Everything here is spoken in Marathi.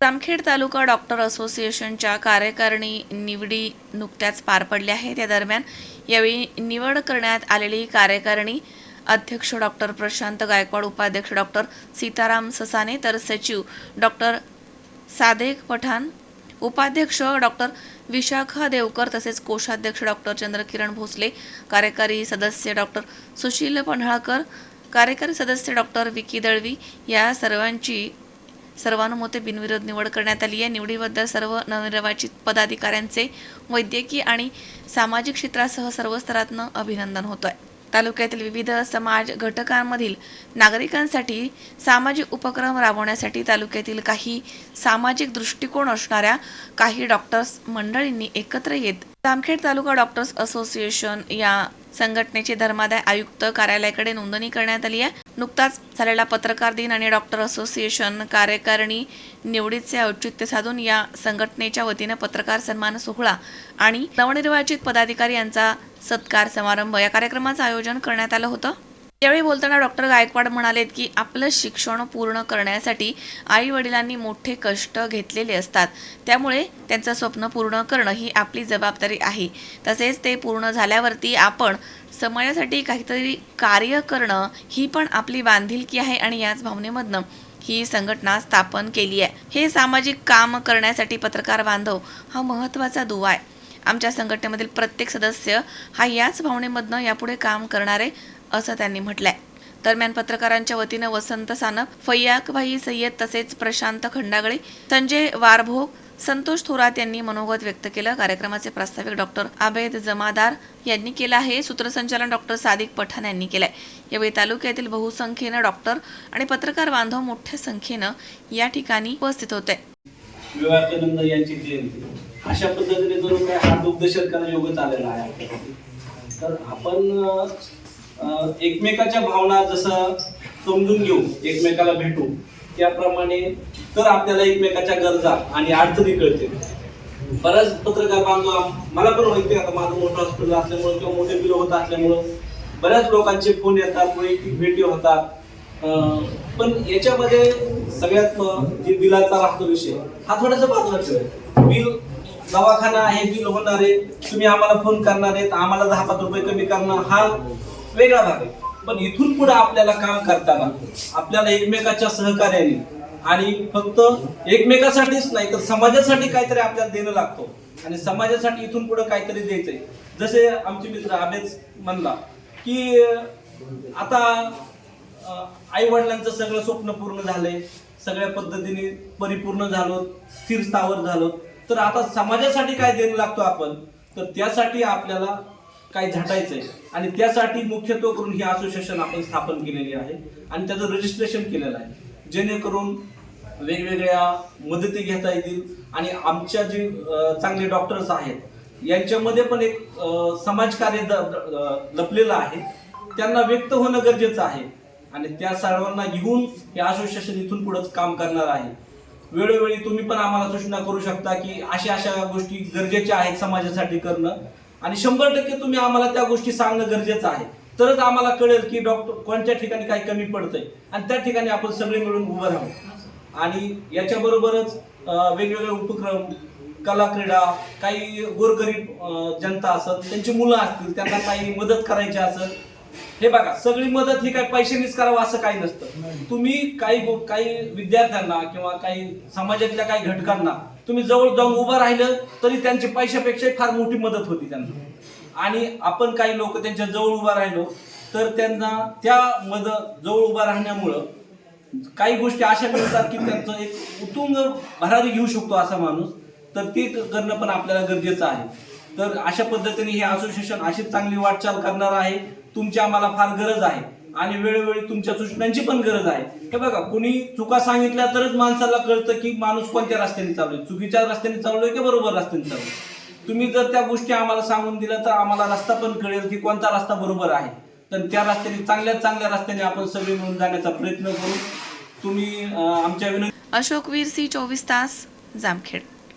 जामखेड तालुका डॉक्टर असोसिएशनच्या कार्यकारिणी निवडी नुकत्याच पार पडल्या आहेत. त्या दरम्यान यावेळी निवड करण्यात आलेली कार्यकारिणी अध्यक्ष डॉक्टर प्रशांत गायकवाड उपाध्यक्ष डॉक्टर सीताराम ससाने तर सचिव डॉक्टर सादेक पठाण उपाध्यक्ष डॉक्टर विशाखा देवकर तसेच कोषाध्यक्ष डॉक्टर चंद्रकिरण भोसले कार्यकारी सदस्य डॉक्टर सुशील पन्हाळकर कार्यकारी सदस्य डॉक्टर विकी दळवी या सर्वांची सर्वानुमते बिनविरोध निवड करण्यात आली आहे. निवडीबद्दल सर्व नवनिर्वाचित पदाधिकाऱ्यांचे वैद्यकीय आणि सामाजिक क्षेत्रासह सर्व स्तरातनं अभिनंदन होतं आहे तालुक्यातील विविध समाज घटकांमधील नागरिकांसाठी सामाजिक उपक्रम राबवण्यासाठी तालुक्यातील काही सामाजिक दृष्टिकोन असणाऱ्या काही डॉक्टर्स मंडळींनी एकत्र येत जामखेड तालुका डॉक्टर्स असोसिएशन या संघटनेचे धर्मादाय आयुक्त कार्यालयाकडे नोंदणी करण्यात आली आहे. नुकताच झालेला पत्रकार दिन आणि डॉक्टर असोसिएशन कार्यकारिणी निवडीचे औचित्य साधून या संघटनेच्या वतीनं पत्रकार सन्मान सोहळा आणि नवनिर्वाचित पदाधिकारी यांचा सत्कार समारंभ या कार्यक्रमाचं आयोजन करण्यात आलं होतं. यावेळी बोलताना डॉक्टर गायकवाड म्हणालेत की आपलं शिक्षण पूर्ण करण्यासाठी आई वडिलांनी मोठे कष्ट घेतलेले असतात. त्यामुळे त्यांचं स्वप्न पूर्ण करणं ही आपली जबाबदारी आहे. तसेच ते पूर्ण झाल्यावरती आपण समाजासाठी काहीतरी कार्य करणं ही पण आपली बांधिलकी आहे आणि याच भावनेमधनं ही संघटना स्थापन केली आहे. हे सामाजिक काम करण्यासाठी पत्रकार बांधव हा महत्त्वाचा दुवा आहे. आमच्या संघटनेमधील प्रत्येक सदस्य हा याच भावनेमधनं यापुढे काम करणारे असं त्यांनी म्हटलंय. दरम्यान पत्रकारांच्या वतीनं वसंत सानप फैयाकभाई सय्यद तसेच प्रशांत खंडागळे संजय वारभोग संतोष थोरात यांनी मनोगत व्यक्त केलं. कार्यक्रमाचे प्रास्ताविक डॉक्टर आबेद जमादार यांनी केलं आहे. सूत्रसंचालन डॉक्टर सादिक पठाण यांनी केलंय. यावेळी तालुक्यातील बहुसंख्येनं डॉक्टर आणि पत्रकार बांधव मोठ्या संख्येनं या ठिकाणी उपस्थित होते. विवेकानंद यांची जयंती अशा पद्धतीने जणू काय हा दुग्ध शर्करा योग चाललेला आहे. तर आपण एकमेकाच्या भावना जसं समजून घेऊ एकमेकाला भेटू त्याप्रमाणे तर आपल्याला एकमेकाच्या गरजा आणि अडचणी कळते बऱ्याच पत्रकार बांधव मला पण माहिती आहे आता माझं मोठं हॉस्पिटल असल्यामुळं किंवा मोठे बिल होत असल्यामुळं बऱ्याच लोकांचे फोन येतात कोणी भेटी होतात. पण याच्यामध्ये सगळ्यात जे बिलाचा राहतो विषय हा थोडासा बाजूला ठेवायचा बिल दवाखाना आहे बिल होणार आहे तुम्ही आम्हाला फोन करणार आहेत आम्हाला दहा पाच रुपये कमी करणं हा वेगळा भाग आहे. पण इथून पुढे आपल्याला काम करताना आपल्याला एकमेकाच्या सहकार्याने आणि फक्त एकमेकासाठीच नाही तर समाजासाठी काहीतरी आपल्याला देणं लागतो. आणि समाजासाठी इथून पुढे काहीतरी द्यायचंय. जसे आमचे मित्र आबेच म्हणला की आता आई वडिलांचं सगळं स्वप्न पूर्ण झालंय सगळ्या पद्धतीने परिपूर्ण झालो स्थिर स्थावर झालो तर आता समाजासाठी काय देणं लागतो आपण? तर त्यासाठी आपल्याला काय झटायचंय. आणि त्यासाठी मुख्यत्व करून ही असोसिएशन आपण स्थापन केलेली आहे आणि त्याचं रजिस्ट्रेशन केलेलं आहे. जेणेकरून वेगवेगळ्या मदती घेता येतील. आणि आमच्या जे चांगले डॉक्टर्स आहेत यांच्यामध्ये पण एक समाजकार्य द- लपलेलं आहे. त्यांना व्यक्त होणं गरजेचं आहे. आणि त्या सर्वांना घेऊन हे असोसिएशन इथून पुढंच काम करणार आहे. वेळोवेळी तुम्ही पण आम्हाला सूचना करू शकता की अशा अशा गोष्टी गरजेच्या आहेत समाजासाठी करणं. आणि शंभर टक्के तुम्ही आम्हाला त्या गोष्टी सांगणं गरजेचं आहे. तरच आम्हाला कळेल की डॉक्टर कोणत्या ठिकाणी काही कमी पडतंय. आणि त्या ठिकाणी आपण सगळे मिळून उभं राहू. आणि याच्याबरोबरच वेगवेगळे उपक्रम कला क्रीडा काही गोरगरीब जनता असत त्यांची मुलं असतील त्यांना काही मदत करायची असत हे बघा सगळी मदत ही काही पैशानीच करावं असं काही नसतं. तुम्ही काही काही विद्यार्थ्यांना किंवा काही समाजातल्या काही घटकांना तुम्ही जवळ जाऊन उभं राहिलं तरी त्यांची पैशापेक्षा फार मोठी मदत होती त्यांना. आणि आपण काही लोक त्यांच्या जवळ उभा राहिलो तर त्यांना त्या मदत जवळ उभा राहण्यामुळं काही गोष्टी अशा मिळतात की त्यांचं एक उतुंग भरारी घेऊ शकतो असा माणूस तर ते करणं पण आपल्याला गरजेचं आहे. तर अशा पद्धतीने हे असोसिएशन अशीच चांगली वाटचाल करणार आहे. तुमची आम्हाला फार गरज आहे. आणि वेळोवेळी तुमच्या सूचनांची पण गरज आहे. हे बघा कुणी चुका सांगितल्या तरच माणसाला कळतं की माणूस कोणत्या रस्त्याने चाललोय. चुकीच्या रस्त्याने चाललोय की बरोबर रस्त्याने चाललोय? तुम्ही जर त्या गोष्टी आम्हाला सांगून दिल्या तर आम्हाला रस्ता पण कळेल की कोणता रस्ता बरोबर आहे. तर त्या रस्त्याने चांगल्या चांगल्या रस्त्याने आपण सगळे मिळून जाण्याचा प्रयत्न करू. तुम्ही आमच्या विनंती अशोक वीर सी चोवीस तास जामखेड.